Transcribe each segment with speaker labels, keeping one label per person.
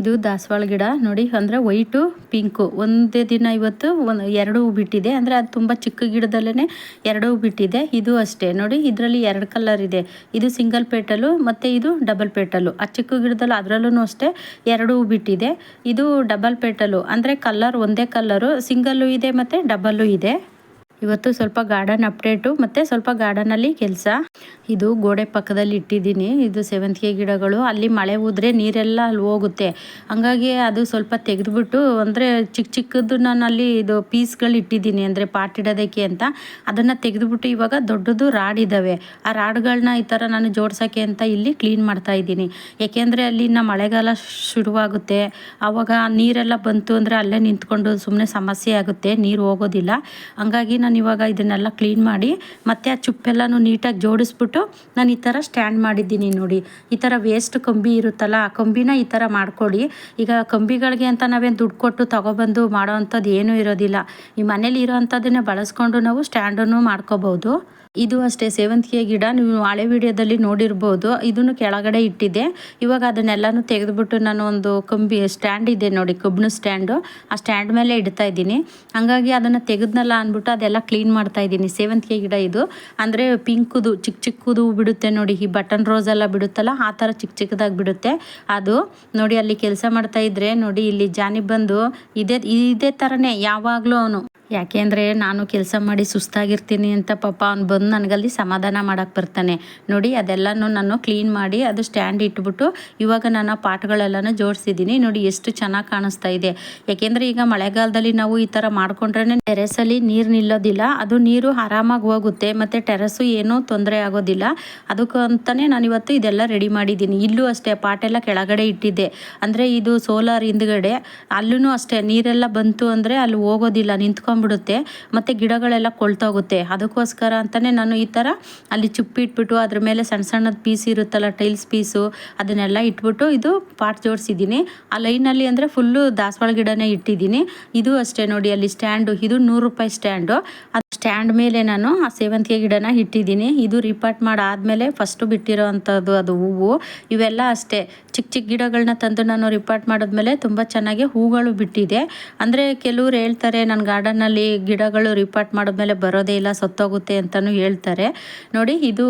Speaker 1: ಇದು ದಾಸವಾಳ ಗಿಡ. ನೋಡಿ, ಅಂದರೆ ವೈಟು ಪಿಂಕು ಒಂದೇ ದಿನ ಇವತ್ತು ಒಂದು ಎರಡು ಹೂ ಬಿಟ್ಟಿದೆ. ಅಂದರೆ ಅದು ತುಂಬ ಚಿಕ್ಕ ಗಿಡದಲ್ಲೇ ಎರಡು ಹೂ ಬಿಟ್ಟಿದೆ. ಇದು ಅಷ್ಟೇ. ನೋಡಿ, ಇದರಲ್ಲಿ ಎರಡು ಕಲರ್ ಇದೆ. ಇದು ಸಿಂಗಲ್ ಪೇಟಲು ಮತ್ತು ಇದು ಡಬಲ್ ಪೇಟಲು ಆ ಚಿಕ್ಕ ಗಿಡದಲ್ಲಿ ಅದರಲ್ಲೂ ಅಷ್ಟೇ ಎರಡು ಹೂ ಬಿಟ್ಟಿದೆ. ಇದು ಡಬಲ್ ಪೇಟಲು ಅಂದರೆ ಕಲರ್ ಒಂದೇ ಕಲರು ಸಿಂಗಲ್ಲು ಇದೆ ಮತ್ತು ಡಬಲ್ಲು ಇದೆ. ಇವತ್ತು ಸ್ವಲ್ಪ ಗಾರ್ಡನ್ ಅಪ್ಡೇಟು ಮತ್ತು ಸ್ವಲ್ಪ ಗಾರ್ಡನಲ್ಲಿ ಕೆಲಸ. ಇದು ಗೋಡೆ ಪಕ್ಕದಲ್ಲಿ ಇಟ್ಟಿದ್ದೀನಿ. ಇದು ಸೇವಂತಿಗೆ ಗಿಡಗಳು. ಅಲ್ಲಿ ಮಳೆ ಹೋದ್ರೆ ನೀರೆಲ್ಲ ಅಲ್ಲಿ ಹೋಗುತ್ತೆ. ಹಂಗಾಗಿ ಅದು ಸ್ವಲ್ಪ ತೆಗೆದುಬಿಟ್ಟು, ಅಂದರೆ ಚಿಕ್ಕ ಚಿಕ್ಕದು ನಾನು ಅಲ್ಲಿ ಇದು ಪೀಸ್ಗಳು ಇಟ್ಟಿದ್ದೀನಿ, ಅಂದರೆ ಪಾಟ್ ಇಡೋದಕ್ಕೆ ಅಂತ. ಅದನ್ನು ತೆಗೆದುಬಿಟ್ಟು ಇವಾಗ ದೊಡ್ಡದು ರಾಡ್ ಇದ್ದಾವೆ ಆ ರಾಡ್ಗಳನ್ನ ಈ ಥರ ನಾನು ಜೋಡ್ಸೋಕ್ಕೆ ಅಂತ ಇಲ್ಲಿ ಕ್ಲೀನ್ ಮಾಡ್ತಾ ಇದ್ದೀನಿ. ಯಾಕೆಂದರೆ ಅಲ್ಲಿನ ಮಳೆಗಾಲ ಶುರುವಾಗುತ್ತೆ. ಆವಾಗ ನೀರೆಲ್ಲ ಬಂತು ಅಂದರೆ ಅಲ್ಲೇ ನಿಂತ್ಕೊಂಡು ಸುಮ್ಮನೆ ಸಮಸ್ಯೆ ಆಗುತ್ತೆ. ನೀರು ಹೋಗೋದಿಲ್ಲ. ಹಂಗಾಗಿ ನಾನು ಇವಾಗ ಇದನ್ನೆಲ್ಲ ಕ್ಲೀನ್ ಮಾಡಿ, ಮತ್ತೆ ಆ ಚುಪ್ಪೆಲ್ಲನೂ ನೀಟಾಗಿ ಜೋಡಿಸ್ಬಿಟ್ಟು ನಾನು ಈ ಥರ ಸ್ಟ್ಯಾಂಡ್ ಮಾಡಿದ್ದೀನಿ ನೋಡಿ. ಈ ಥರ ವೇಸ್ಟ್ ಕಂಬಿ ಇರುತ್ತಲ್ಲ, ಆ ಕಂಬಿನ ಈ ಥರ ಮಾಡ್ಕೊಳ್ಳಿ. ಈಗ ಕಂಬಿಗಳಿಗೆ ಅಂತ ನಾವೇನು ದುಡ್ಡು ಕೊಟ್ಟು ತೊಗೊಬಂದು ಮಾಡೋ ಅಂಥದ್ದು ಏನೂ ಇರೋದಿಲ್ಲ. ಈ ಮನೇಲಿ ಇರೋ ಅಂಥದ್ದನ್ನೇ ಬಳಸ್ಕೊಂಡು ನಾವು ಸ್ಟ್ಯಾಂಡನ್ನು ಮಾಡ್ಕೋಬೋದು. ಇದು ಅಷ್ಟೇ ಸೇವಂತಿಗೆ ಗಿಡ ನೀವು ಹಳೆ ವಿಡಿಯೋದಲ್ಲಿ ನೋಡಿರ್ಬೋದು. ಇದನ್ನು ಕೆಳಗಡೆ ಇಟ್ಟಿದ್ದೆ ಇವಾಗ ಅದನ್ನೆಲ್ಲನೂ ತೆಗೆದುಬಿಟ್ಟು ನಾನು ಒಂದು ಕಂಬಿ ಸ್ಟ್ಯಾಂಡ್ ಇದೆ ನೋಡಿ, ಕಬ್ಬಿಣ ಸ್ಟ್ಯಾಂಡು ಆ ಸ್ಟ್ಯಾಂಡ್ ಮೇಲೆ ಇಡ್ತಾ ಇದ್ದೀನಿ. ಹಂಗಾಗಿ ಅದನ್ನು ತೆಗೆದ್ನಲ್ಲ ಅಂದ್ಬಿಟ್ಟು ಅದೆಲ್ಲ ಕ್ಲೀನ್ ಮಾಡ್ತಾ ಇದ್ದೀನಿ. ಸೇವಂತಿಗೆ ಗಿಡ ಇದು. ಅಂದರೆ ಪಿಂಕುದು, ಚಿಕ್ಕ ಚಿಕ್ಕದು ಬಿಡುತ್ತೆ ನೋಡಿ, ಈ ಬಟನ್ ರೋಸ್ ಎಲ್ಲ ಬಿಡುತ್ತಲ್ಲ, ಆ ಥರ ಚಿಕ್ಕ ಚಿಕ್ಕದಾಗಿ ಬಿಡುತ್ತೆ ಅದು. ನೋಡಿ ಅಲ್ಲಿ ಕೆಲಸ ಮಾಡ್ತಾ ಇದ್ರೆ ನೋಡಿ, ಇಲ್ಲಿ ಜಾನಿ ಬಂದು, ಇದೇ ಇದೇ ಥರನೇ ಯಾವಾಗಲೂ ಅವನು. ಯಾಕೆಂದರೆ ನಾನು ಕೆಲಸ ಮಾಡಿ ಸುಸ್ತಾಗಿರ್ತೀನಿ ಅಂತ ಪಾಪ ಅವ್ನು ಬಂದು ನನಗಲ್ಲಿ ಸಮಾಧಾನ ಮಾಡೋಕ್ಕೆ ಬರ್ತಾನೆ. ನೋಡಿ, ಅದೆಲ್ಲನೂ ನಾನು ಕ್ಲೀನ್ ಮಾಡಿ ಅದು ಸ್ಟ್ಯಾಂಡ್ ಇಟ್ಬಿಟ್ಟು ಇವಾಗ ನಾನು ಪಾಟ್ಗಳೆಲ್ಲನೂ ಜೋಡಿಸಿದ್ದೀನಿ. ನೋಡಿ, ಎಷ್ಟು ಚೆನ್ನಾಗಿ ಕಾಣಿಸ್ತಾ ಇದೆ. ಯಾಕೆಂದರೆ ಈಗ ಮಳೆಗಾಲದಲ್ಲಿ ನಾವು ಈ ಥರ ಮಾಡ್ಕೊಂಡ್ರೆ ಟೆರೆಸಲ್ಲಿ ನೀರು ನಿಲ್ಲೋದಿಲ್ಲ. ಅದು ನೀರು ಆರಾಮಾಗಿ ಹೋಗುತ್ತೆ. ಮತ್ತು ಟೆರೆಸು ಏನೂ ತೊಂದರೆ ಆಗೋದಿಲ್ಲ. ಅದಕ್ಕಂತಲೇ ನಾನು ಇವತ್ತು ಇದೆಲ್ಲ ರೆಡಿ ಮಾಡಿದ್ದೀನಿ. ಇಲ್ಲೂ ಅಷ್ಟೇ ಪಾಟೆಲ್ಲ ಕೆಳಗಡೆ ಇಟ್ಟಿದ್ದೆ. ಅಂದರೆ ಇದು ಸೋಲಾರ್ ಹಿಂದ್ಗಡೆ. ಅಲ್ಲೂ ಅಷ್ಟೇ, ನೀರೆಲ್ಲ ಬಂತು ಅಂದರೆ ಅಲ್ಲಿ ಹೋಗೋದಿಲ್ಲ. ನಿಂತ್ಕೊಂಡು ಬಿಡುತ್ತೆ ಮತ್ತು ಗಿಡಗಳೆಲ್ಲ ಕೊಳ್ತೋಗುತ್ತೆ ಅದಕ್ಕೋಸ್ಕರ ಅಂತಲೇ ನಾನು ಈ ಥರ ಅಲ್ಲಿ ಚುಪ್ಪಿಟ್ಬಿಟ್ಟು ಅದ್ರ ಮೇಲೆ ಸಣ್ಣ ಸಣ್ಣದ ಪೀಸ್ ಇರುತ್ತಲ್ಲ ಟೈಲ್ಸ್ ಪೀಸು ಅದನ್ನೆಲ್ಲ ಇಟ್ಬಿಟ್ಟು ಇದು ಪಾಟ್ ಜೋಡಿಸಿದ್ದೀನಿ. ಆ ಲೈನಲ್ಲಿ ಅಂದರೆ ಫುಲ್ಲು ದಾಸವಾಳ ಗಿಡನೇ ಇಟ್ಟಿದ್ದೀನಿ. ಇದು ಅಷ್ಟೇ ನೋಡಿ, ಅಲ್ಲಿ ಸ್ಟ್ಯಾಂಡು ಇದು ನೂರು ರೂಪಾಯಿ ಸ್ಟ್ಯಾಂಡು ಸ್ಟ್ಯಾಂಡ್ ಮೇಲೆ ನಾನು ಆ ಸೇವಂತಿಗೆ ಗಿಡನ ಇಟ್ಟಿದ್ದೀನಿ. ಇದು ರಿಪಾರ್ಟ್ ಮಾಡಾದಮೇಲೆ ಫಸ್ಟು ಬಿಟ್ಟಿರೋ ಅಂಥದ್ದು ಅದು ಹೂವು. ಇವೆಲ್ಲ ಅಷ್ಟೇ. ಚಿಕ್ಕ ಚಿಕ್ಕ ಗಿಡಗಳನ್ನ ತಂದು ನಾನು ರಿಪಾರ್ಟ್ ಮಾಡಿದ್ಮೇಲೆ ತುಂಬ ಚೆನ್ನಾಗಿ ಹೂಗಳು ಬಿಟ್ಟಿದೆ. ಅಂದರೆ ಕೆಲವ್ರು ಹೇಳ್ತಾರೆ ನನ್ನ ಗಾರ್ಡನಲ್ಲಿ ಗಿಡಗಳು ರಿಪಾರ್ಟ್ ಮಾಡಿದ್ಮೇಲೆ ಬರೋದೇ ಇಲ್ಲ, ಸತ್ತೋಗುತ್ತೆ ಅಂತಲೂ ಹೇಳ್ತಾರೆ. ನೋಡಿ, ಇದು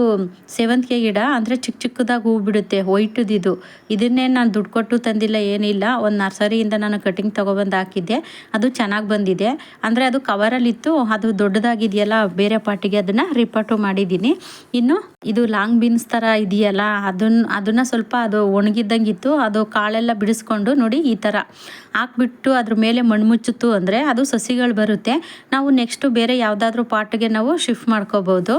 Speaker 1: ಸೇವಂತಿಗೆ ಗಿಡ, ಅಂದರೆ ಚಿಕ್ಕ ಚಿಕ್ಕದಾಗಿ ಹೂ ಬಿಡುತ್ತೆ ವೈಟುದಿದು ಇದನ್ನೇ ನಾನು ದುಡ್ಡು ಕೊಟ್ಟು ತಂದಿಲ್ಲ, ಏನಿಲ್ಲ. ಒಂದು ನರ್ಸರಿಯಿಂದ ನಾನು ಕಟಿಂಗ್ ತೊಗೊಬಂದು ಹಾಕಿದ್ದೆ. ಅದು ಚೆನ್ನಾಗಿ ಬಂದಿದೆ. ಅಂದರೆ ಅದು ಕವರಲ್ಲಿತ್ತು ಅದು ದೊಡ್ಡದಾಗಿ ಆಗಿದೆಯಲ್ಲ ಬೇರೆ ಪಾಟಿಗೆ ಅದನ್ನು ರಿಪಾರ್ಟು ಮಾಡಿದ್ದೀನಿ. ಇನ್ನು ಇದು ಲಾಂಗ್ ಬೀನ್ಸ್ ಥರ ಇದೆಯಲ್ಲ ಅದನ್ನ ಅದನ್ನು ಸ್ವಲ್ಪ ಅದು ಒಣಗಿದ್ದಂಗಿತ್ತು, ಅದು ಕಾಳೆಲ್ಲ ಬಿಡಿಸ್ಕೊಂಡು ನೋಡಿ ಈ ಥರ ಹಾಕ್ಬಿಟ್ಟು ಅದ್ರ ಮೇಲೆ ಮಣ್ಣು ಮುಚ್ಚಿತು ಅಂದರೆ ಅದು ಸಸಿಗಳು ಬರುತ್ತೆ. ನಾವು ನೆಕ್ಸ್ಟು ಬೇರೆ ಯಾವುದಾದ್ರೂ ಪಾಟ್ಗೆ ನಾವು ಶಿಫ್ಟ್ ಮಾಡ್ಕೋಬೋದು.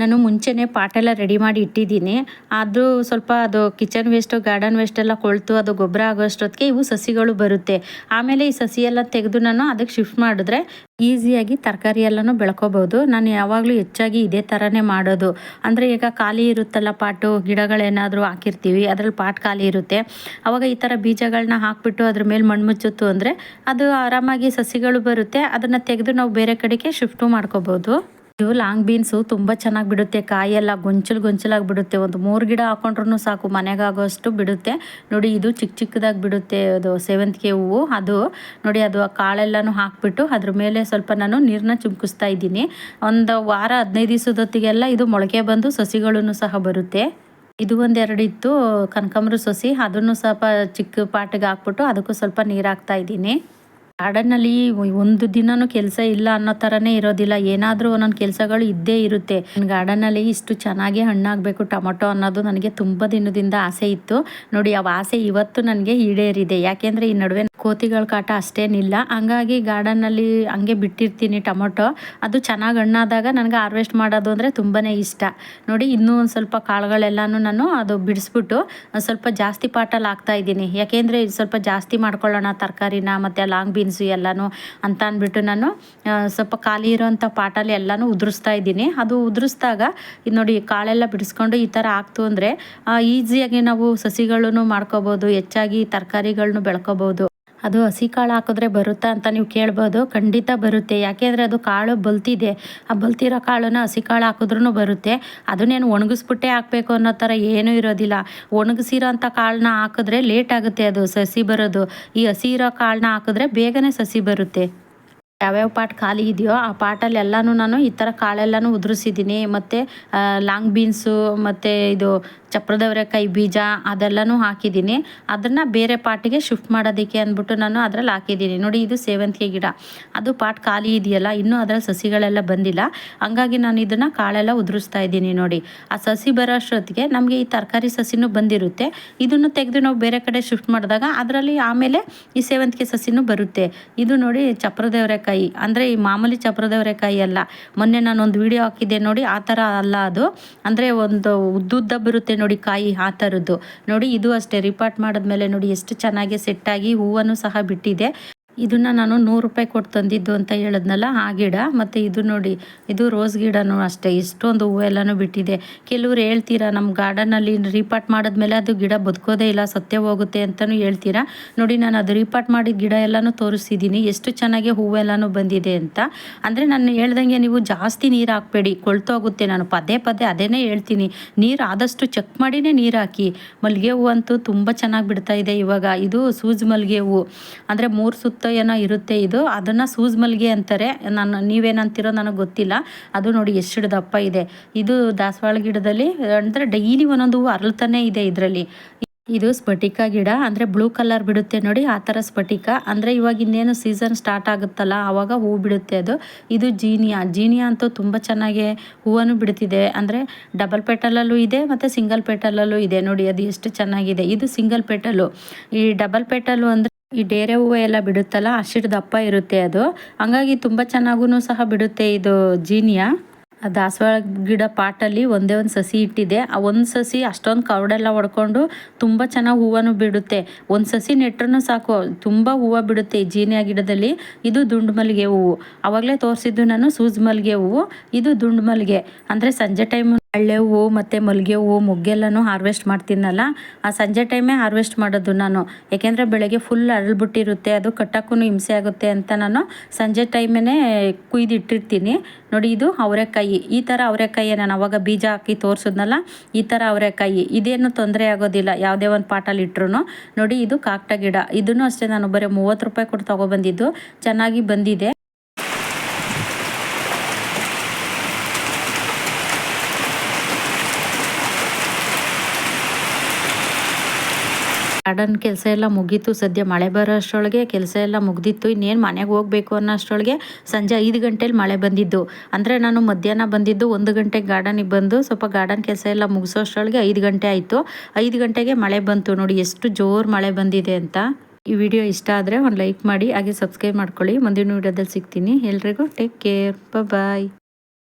Speaker 1: ನಾನು ಮುಂಚೆನೇ ಪಾಟೆಲ್ಲ ರೆಡಿ ಮಾಡಿ ಇಟ್ಟಿದ್ದೀನಿ. ಆದರೂ ಸ್ವಲ್ಪ ಅದು ಕಿಚನ್ ವೇಸ್ಟು ಗಾರ್ಡನ್ ವೇಸ್ಟ್ ಎಲ್ಲ ಕೊಳ್ತು, ಅದು ಗೊಬ್ಬರ ಆಗೋಷ್ಟೊತ್ತಿಗೆ ಇವು ಸಸಿಗಳು ಬರುತ್ತೆ. ಆಮೇಲೆ ಈ ಸಸಿಯೆಲ್ಲ ತೆಗೆದು ನಾನು ಅದಕ್ಕೆ ಶಿಫ್ಟ್ ಮಾಡಿದ್ರೆ ಈಸಿಯಾಗಿ ತರಕಾರಿ ಎಲ್ಲನೂ ಬೆಳ್ಕೋಬೋದು. ನಾನು ಯಾವಾಗಲೂ ಹೆಚ್ಚಾಗಿ ಇದೇ ಥರನೇ ಮಾಡೋದು. ಅಂದರೆ ಈಗ ಖಾಲಿ ಇರುತ್ತಲ್ಲ ಪಾಟು ಗಿಡಗಳೇನಾದರೂ ಹಾಕಿರ್ತೀವಿ, ಅದರಲ್ಲಿ ಪಾಟ್ ಖಾಲಿ ಇರುತ್ತೆ. ಆವಾಗ ಈ ಥರ ಬೀಜಗಳನ್ನ ಹಾಕ್ಬಿಟ್ಟು ಅದ್ರ ಮೇಲೆ ಮಣ್ಣು ಮುಚ್ಚಿತ್ತು ಅಂದರೆ ಅದು ಆರಾಮಾಗಿ ಸಸಿಗಳು ಬರುತ್ತೆ. ಅದನ್ನು ತೆಗೆದು ನಾವು ಬೇರೆ ಕಡೆಗೆ ಶಿಫ್ಟು ಮಾಡ್ಕೋಬೋದು. ಇದು ಲಾಂಗ್ ಬೀನ್ಸ್ ತುಂಬ ಚೆನ್ನಾಗಿ ಬಿಡುತ್ತೆ. ಕಾಯಿ ಎಲ್ಲ ಗೊಂಚಲು ಗೊಂಚಲಾಗಿ ಬಿಡುತ್ತೆ. ಒಂದು ಮೂರು ಗಿಡ ಹಾಕೊಂಡ್ರು ಸಾಕು ಮನೆಗಾಗೋಷ್ಟು ಬಿಡುತ್ತೆ. ನೋಡಿ, ಇದು ಚಿಕ್ಕ ಚಿಕ್ಕದಾಗಿ ಬಿಡುತ್ತೆ, ಅದು ಸೇವಂತಿಗೆ ಹೂವು. ಅದು ನೋಡಿ, ಅದು ಆ ಕಾಳೆಲ್ಲನೂ ಹಾಕ್ಬಿಟ್ಟು ಅದ್ರ ಮೇಲೆ ಸ್ವಲ್ಪ ನಾನು ನೀರನ್ನ ಚುಮ್ಕಿಸ್ತಾ ಇದ್ದೀನಿ. ಒಂದು ವಾರ, ಹದಿನೈದು ದಿವಸದೊತ್ತಿಗೆಲ್ಲ ಇದು ಮೊಳಕೆ ಬಂದು ಸಸಿಗಳನ್ನು ಸಹ ಬರುತ್ತೆ. ಇದು ಒಂದೆರಡು ಇತ್ತು, ಕನಕಾಂಬ್ರ ಸಸಿ. ಅದನ್ನು ಸ್ವಲ್ಪ ಚಿಕ್ಕ ಪಾಟಿಗೆ ಹಾಕ್ಬಿಟ್ಟು ಅದಕ್ಕೂ ಸ್ವಲ್ಪ ನೀರು ಹಾಕ್ತಾ ಇದ್ದೀನಿ. ಗಾರ್ಡನ್ನಲ್ಲಿ ಒಂದು ದಿನನೂ ಕೆಲಸ ಇಲ್ಲ ಅನ್ನೋ ಥರನೇ ಇರೋದಿಲ್ಲ. ಏನಾದರೂ ಒಂದೊಂದು ಕೆಲಸಗಳು ಇದ್ದೇ ಇರುತ್ತೆ. ಗಾರ್ಡನ್ನಲ್ಲಿ ಇಷ್ಟು ಚೆನ್ನಾಗಿ ಹಣ್ಣಾಗಬೇಕು, ಟೊಮೊಟೊ ಅನ್ನೋದು ನನಗೆ ತುಂಬ ದಿನದಿಂದ ಆಸೆ ಇತ್ತು. ನೋಡಿ, ಆ ಆಸೆ ಇವತ್ತು ನನಗೆ ಈಡೇರಿದೆ. ಯಾಕೆಂದರೆ ಈ ನಡುವೆ ಕೋತಿಗಳ ಕಾಟ ಅಷ್ಟೇನಿಲ್ಲ ಹಂಗಾಗಿ ಗಾರ್ಡನ್ನಲ್ಲಿ ಹಂಗೆ ಬಿಟ್ಟಿರ್ತೀನಿ ಟೊಮೊಟೊ. ಅದು ಚೆನ್ನಾಗಿ ಹಣ್ಣಾದಾಗ ನನಗೆ ಹಾರ್ವೆಸ್ಟ್ ಮಾಡೋದು ಅಂದರೆ ತುಂಬಾ ಇಷ್ಟ. ನೋಡಿ ಇನ್ನೂ ಒಂದು ಸ್ವಲ್ಪ ಕಾಳುಗಳೆಲ್ಲನೂ ನಾನು ಅದು ಬಿಡಿಸ್ಬಿಟ್ಟು ಸ್ವಲ್ಪ ಜಾಸ್ತಿ ಪಾಟಲ್ಲಿ ಹಾಕ್ತಾ ಇದ್ದೀನಿ. ಯಾಕೆಂದರೆ ಸ್ವಲ್ಪ ಜಾಸ್ತಿ ಮಾಡ್ಕೊಳ್ಳೋಣ ತರಕಾರಿನ ಮತ್ತು ಲಾಂಗ್ ಬೀನ್ಸು ಎಲ್ಲನೂ ಅಂತ ಅಂದ್ಬಿಟ್ಟು ನಾನು ಸ್ವಲ್ಪ ಖಾಲಿ ಇರೋವಂಥ ಪಾಟಲ್ಲಿ ಎಲ್ಲನೂ ಉದುರಿಸ್ತಾ ಇದ್ದೀನಿ. ಅದು ಉದುರಿಸ್ದಾಗ ಇದು ನೋಡಿ ಕಾಳೆಲ್ಲ ಬಿಡಿಸ್ಕೊಂಡು ಈ ಥರ ಆಗ್ತು ಅಂದರೆ ಈಸಿಯಾಗಿ ನಾವು ಸಸಿಗಳನ್ನು ಮಾಡ್ಕೋಬೋದು, ಹೆಚ್ಚಾಗಿ ತರಕಾರಿಗಳನ್ನೂ ಬೆಳ್ಕೋಬೋದು. ಅದು ಹಸಿ ಕಾಳು ಹಾಕಿದ್ರೆ ಬರುತ್ತಾ ಅಂತ ನೀವು ಕೇಳ್ಬೋದು. ಖಂಡಿತ ಬರುತ್ತೆ. ಯಾಕೆಂದರೆ ಅದು ಕಾಳು ಬಲ್ತಿದೆ. ಆ ಬಲ್ತಿರೋ ಕಾಳನ್ನ ಹಸಿ ಕಾಳು ಹಾಕಿದ್ರೂ ಬರುತ್ತೆ. ಅದನ್ನೇನು ಒಣಗಿಸ್ಬಿಟ್ಟೆ ಹಾಕಬೇಕು ಅನ್ನೋ ಥರ ಏನೂ ಇರೋದಿಲ್ಲ. ಒಣಗಿಸಿರೋ ಅಂಥ ಕಾಳನ್ನ ಹಾಕಿದ್ರೆ ಲೇಟ್ ಆಗುತ್ತೆ ಅದು ಸಸಿ ಬರೋದು. ಈ ಹಸಿ ಇರೋ ಕಾಳನ್ನ ಹಾಕಿದ್ರೆ ಬೇಗನೆ ಸಸಿ ಬರುತ್ತೆ. ಯಾವ್ಯಾವ ಪಾಟ್ ಖಾಲಿ ಇದೆಯೋ ಆ ಪಾಟಲ್ಲಿ ಎಲ್ಲನೂ ನಾನು ಈ ಥರ ಕಾಳೆಲ್ಲನೂ ಉದುರಿಸಿದ್ದೀನಿ. ಮತ್ತು ಲಾಂಗ್ ಬೀನ್ಸು, ಮತ್ತು ಇದು ಚಪ್ರದವರೆಕಾಯಿ ಬೀಜ ಅದೆಲ್ಲನೂ ಹಾಕಿದ್ದೀನಿ. ಅದನ್ನು ಬೇರೆ ಪಾಟಿಗೆ ಶಿಫ್ಟ್ ಮಾಡೋದಕ್ಕೆ ಅಂದ್ಬಿಟ್ಟು ನಾನು ಅದರಲ್ಲಿ ಹಾಕಿದ್ದೀನಿ. ನೋಡಿ, ಇದು ಸೇವಂತಿಗೆ ಗಿಡ. ಅದು ಪಾಟ್ ಖಾಲಿ ಇದೆಯಲ್ಲ, ಇನ್ನೂ ಅದರಲ್ಲಿ ಸಸಿಗಳೆಲ್ಲ ಬಂದಿಲ್ಲ. ಹಂಗಾಗಿ ನಾನು ಇದನ್ನು ಕಾಳೆಲ್ಲ ಉದುರಿಸ್ತಾ ಇದ್ದೀನಿ ನೋಡಿ. ಆ ಸಸಿ ಬರೋ ಅಷ್ಟೊತ್ತಿಗೆ ನಮಗೆ ಈ ತರಕಾರಿ ಸಸಿನೂ ಬಂದಿರುತ್ತೆ. ಇದನ್ನು ತೆಗೆದು ನಾವು ಬೇರೆ ಕಡೆ ಶಿಫ್ಟ್ ಮಾಡಿದಾಗ ಅದರಲ್ಲಿ ಆಮೇಲೆ ಈ ಸೇವಂತಿಗೆ ಸಸಿನೂ ಬರುತ್ತೆ. ಇದು ನೋಡಿ ಚಪ್ರದವರೆಕಾಯಿ ಅಂದರೆ ಈ ಮಾಮೂಲಿ ಚಪ್ರದವರೆಕಾಯಿ ಅಲ್ಲ. ಮೊನ್ನೆ ನಾನು ಒಂದು ವಿಡಿಯೋ ಹಾಕಿದ್ದೆ ನೋಡಿ, ಆ ಥರ ಅಲ್ಲ ಅದು. ಅಂದರೆ ಒಂದು ಉದ್ದುದ್ದ ಬರುತ್ತೆ ನೋಡಿ ಕಾಯಿ ಆ ಥರದ್ದು ನೋಡಿ ಇದು ಅಷ್ಟೇ ರಿಪಾರ್ಟ್ ಮಾಡಿದ್ಮೇಲೆ ನೋಡಿ ಎಷ್ಟು ಚೆನ್ನಾಗಿ ಸೆಟ್ಟಾಗಿ ಹೂವನ್ನು ಸಹ ಬಿಟ್ಟಿದೆ. ಇದನ್ನು ನಾನು ನೂರು ರೂಪಾಯಿ ಕೊಟ್ಟು ತಂದಿದ್ದು ಅಂತ ಹೇಳಿದ್ನಲ್ಲ, ಆ ಗಿಡ. ಮತ್ತು ಇದು ನೋಡಿ, ಇದು ರೋಸ್ ಗಿಡನೂ ಅಷ್ಟೇ. ಇಷ್ಟೊಂದು ಹೂವು ಎಲ್ಲನೂ ಬಿಟ್ಟಿದೆ. ಕೆಲವ್ರು ಹೇಳ್ತೀರಾ ನಮ್ಮ ಗಾರ್ಡನಲ್ಲಿ ರೀಪಾಟ್ ಮಾಡಿದ್ಮೇಲೆ ಅದು ಗಿಡ ಬದುಕೋದೇ ಇಲ್ಲ, ಸತ್ಯ ಹೋಗುತ್ತೆ ಅಂತಲೂ ಹೇಳ್ತೀರಾ? ನೋಡಿ, ನಾನು ಅದು ರೀಪಾಟ್ ಮಾಡಿದ ಗಿಡ ಎಲ್ಲನೂ ತೋರಿಸಿದ್ದೀನಿ. ಎಷ್ಟು ಚೆನ್ನಾಗಿ ಹೂವೆಲ್ಲನೂ ಬಂದಿದೆ ಅಂತ. ಅಂದರೆ ನಾನು ಹೇಳ್ದಂಗೆ ನೀವು ಜಾಸ್ತಿ ನೀರು ಹಾಕಬೇಡಿ, ಕೊಳ್ತೋಗುತ್ತೆ. ನಾನು ಪದೇ ಪದೇ ಅದೇನೇ ಹೇಳ್ತೀನಿ. ನೀರು ಆದಷ್ಟು ಚೆಕ್ ಮಾಡಿನೇ ನೀರು ಹಾಕಿ. ಮಲ್ಲಿಗೆ ಹೂವು ಅಂತೂ ತುಂಬ ಚೆನ್ನಾಗಿ ಬಿಡ್ತಾ ಇದೆ ಇವಾಗ. ಇದು ಸೂಜ್ ಮಲ್ಲಿಗೆ ಹೂವು ಅಂದರೆ ಮೂರು ಸುತ್ತ ಏನೋ ಇರುತ್ತೆ ಇದು. ಅದನ್ನು ಸೂಜ್ ಮಲ್ಲಿಗೆ ಅಂತಾರೆ. ನಾನು ನೀವೇನಂತಿರೋ ನನಗೆ ಗೊತ್ತಿಲ್ಲ. ಅದು ನೋಡಿ ಎಷ್ಟು ದಪ್ಪ ಇದೆ. ಇದು ದಾಸವಾಳ ಗಿಡದಲ್ಲಿ, ಅಂದರೆ ಡೈಲಿ ಒಂದೊಂದು ಹೂವು ಅರಳ್ತಾನೆ ಇದೆ ಇದರಲ್ಲಿ. ಇದು ಸ್ಫಟಿಕ ಗಿಡ, ಅಂದರೆ ಬ್ಲೂ ಕಲರ್ ಬಿಡುತ್ತೆ ನೋಡಿ, ಆ ಥರ ಸ್ಫಟಿಕ. ಅಂದರೆ ಇವಾಗ ಇನ್ನೇನು ಸೀಸನ್ ಸ್ಟಾರ್ಟ್ ಆಗುತ್ತಲ್ಲ ಆವಾಗ ಹೂ ಬಿಡುತ್ತೆ ಅದು. ಇದು ಜೀನಿಯಾ. ಜೀನಿಯಾ ಅಂತೂ ತುಂಬ ಚೆನ್ನಾಗಿ ಹೂವನ್ನು ಬಿಡ್ತಿದೆ. ಅಂದರೆ ಡಬಲ್ ಪೆಟಲಲ್ಲೂ ಇದೆ, ಮತ್ತು ಸಿಂಗಲ್ ಪೆಟಲಲ್ಲೂ ಇದೆ. ನೋಡಿ, ಅದು ಎಷ್ಟು ಚೆನ್ನಾಗಿದೆ. ಇದು ಸಿಂಗಲ್ ಪೆಟಲು ಈ ಡಬಲ್ ಪೆಟಲು ಅಂದರೆ ಈ ಡೇರೆ ಹೂವು ಎಲ್ಲ ಬಿಡುತ್ತಲ್ಲ ಅಷ್ಟಿಟ್ಟು ದಪ್ಪ ಇರುತ್ತೆ ಅದು. ಹಂಗಾಗಿ ತುಂಬ ಚೆನ್ನಾಗೂ ಸಹ ಬಿಡುತ್ತೆ ಇದು ಜೀನಿಯ. ದಾಸವಾಳ ಗಿಡ ಪಾಟಲ್ಲಿ ಒಂದೇ ಒಂದು ಸಸಿ ಇಟ್ಟಿದೆ. ಆ ಒಂದು ಸಸಿ ಅಷ್ಟೊಂದು ಕವಡೆಲ್ಲ ಹೊಡ್ಕೊಂಡು ತುಂಬ ಚೆನ್ನಾಗಿ ಹೂವನ್ನು ಬಿಡುತ್ತೆ. ಒಂದು ಸಸಿ ನೆಟ್ರುನು ಸಾಕು, ತುಂಬ ಹೂವು ಬಿಡುತ್ತೆ ಈ ಜೀನಿಯ ಗಿಡದಲ್ಲಿ. ಇದು ದುಂಡು ಮಲ್ಲಿಗೆ ಹೂವು. ಆವಾಗಲೇ ತೋರಿಸಿದ್ದು ನಾನು ಸೂಜ್ ಮಲ್ಲಿಗೆ ಹೂವು. ಇದು ದುಂಡು ಮಲ್ಲಿಗೆ ಅಂದರೆ ಸಂಜೆ ಟೈಮ್ ಹಳ್ಳೆ ಹೂವು ಮತ್ತು ಮಲ್ಲಿಗೆ ಹೂವು ಮೊಗ್ಗೆಲ್ಲನೂ ಹಾರ್ವೆಸ್ಟ್ ಮಾಡ್ತೀನಲ್ಲ, ಆ ಸಂಜೆ ಟೈಮೇ ಹಾರ್ವೆಸ್ಟ್ ಮಾಡೋದು ನಾನು. ಏಕೆಂದರೆ ಬೆಳಗ್ಗೆ ಫುಲ್ ಅರಳ್ಬಿಟ್ಟಿರುತ್ತೆ ಅದು ಕಟ್ಟೋಕ್ಕೂ ಹಿಂಸೆ ಆಗುತ್ತೆ ಅಂತ ನಾನು ಸಂಜೆ ಟೈಮೇ ಕುಯ್ದಿಟ್ಟಿರ್ತೀನಿ. ನೋಡಿ, ಇದು ಅವರೆಕಾಯಿ. ಈ ಥರ ಅವರೆಕಾಯಿ ನಾನು ಅವಾಗ ಬೀಜ ಹಾಕಿ ತೋರಿಸಿದ್ನಲ್ಲ, ಈ ಥರ ಅವರೆಕಾಯಿ. ಇದೇನು ತೊಂದರೆ ಆಗೋದಿಲ್ಲ, ಯಾವುದೇ ಒಂದು ಪಾಟಲ್ಲಿ ಇಟ್ರು ನೋಡಿ, ಇದು ಕಾಕ್ಟ ಗಿಡ. ಇದನ್ನು ಅಷ್ಟೇ ನಾನು ಬರೀ ಮೂವತ್ತು ರೂಪಾಯಿ ಕೊಟ್ಟು ತೊಗೊಬಂದಿದ್ದು. ಚೆನ್ನಾಗಿ ಬಂದಿದೆ. ಗಾರ್ಡನ್ ಕೆಲಸ ಎಲ್ಲ ಮುಗೀತು, ಸದ್ಯ ಮಳೆ ಬರೋ ಅಷ್ಟರೊಳಗೆ ಕೆಲಸ ಎಲ್ಲ ಮುಗ್ದಿತ್ತು. ಇನ್ನೇನು ಮನೆಗೆ ಹೋಗಬೇಕು ಅನ್ನೋ ಅಷ್ಟರೊಳಗೆ ಸಂಜೆ ಐದು ಗಂಟೆಯಲ್ಲಿ ಮಳೆ ಬಂದಿದ್ದು. ಅಂದರೆ ನಾನು ಮಧ್ಯಾಹ್ನ ಬಂದಿದ್ದು ಒಂದು ಗಂಟೆಗೆ ಗಾರ್ಡನಿಗೆ ಬಂದು ಸ್ವಲ್ಪ ಗಾರ್ಡನ್ ಕೆಲಸ ಎಲ್ಲ ಮುಗಿಸೋ ಅಷ್ಟರೊಳಗೆ ಐದು ಗಂಟೆ ಆಯಿತು. ಐದು ಗಂಟೆಗೆ ಮಳೆ ಬಂತು ನೋಡಿ, ಎಷ್ಟು ಜೋರು ಮಳೆ ಬಂದಿದೆ ಅಂತ. ಈ ವಿಡಿಯೋ ಇಷ್ಟ ಆದರೆ ಒಂದು ಲೈಕ್ ಮಾಡಿ, ಹಾಗೆ ಸಬ್ಸ್ಕ್ರೈಬ್ ಮಾಡ್ಕೊಳ್ಳಿ. ಮುಂದಿನ ವಿಡಿಯೋದಲ್ಲಿ ಸಿಗ್ತೀನಿ. ಎಲ್ರಿಗೂ ಟೇಕ್ ಕೇರ್ ಬಾಯ್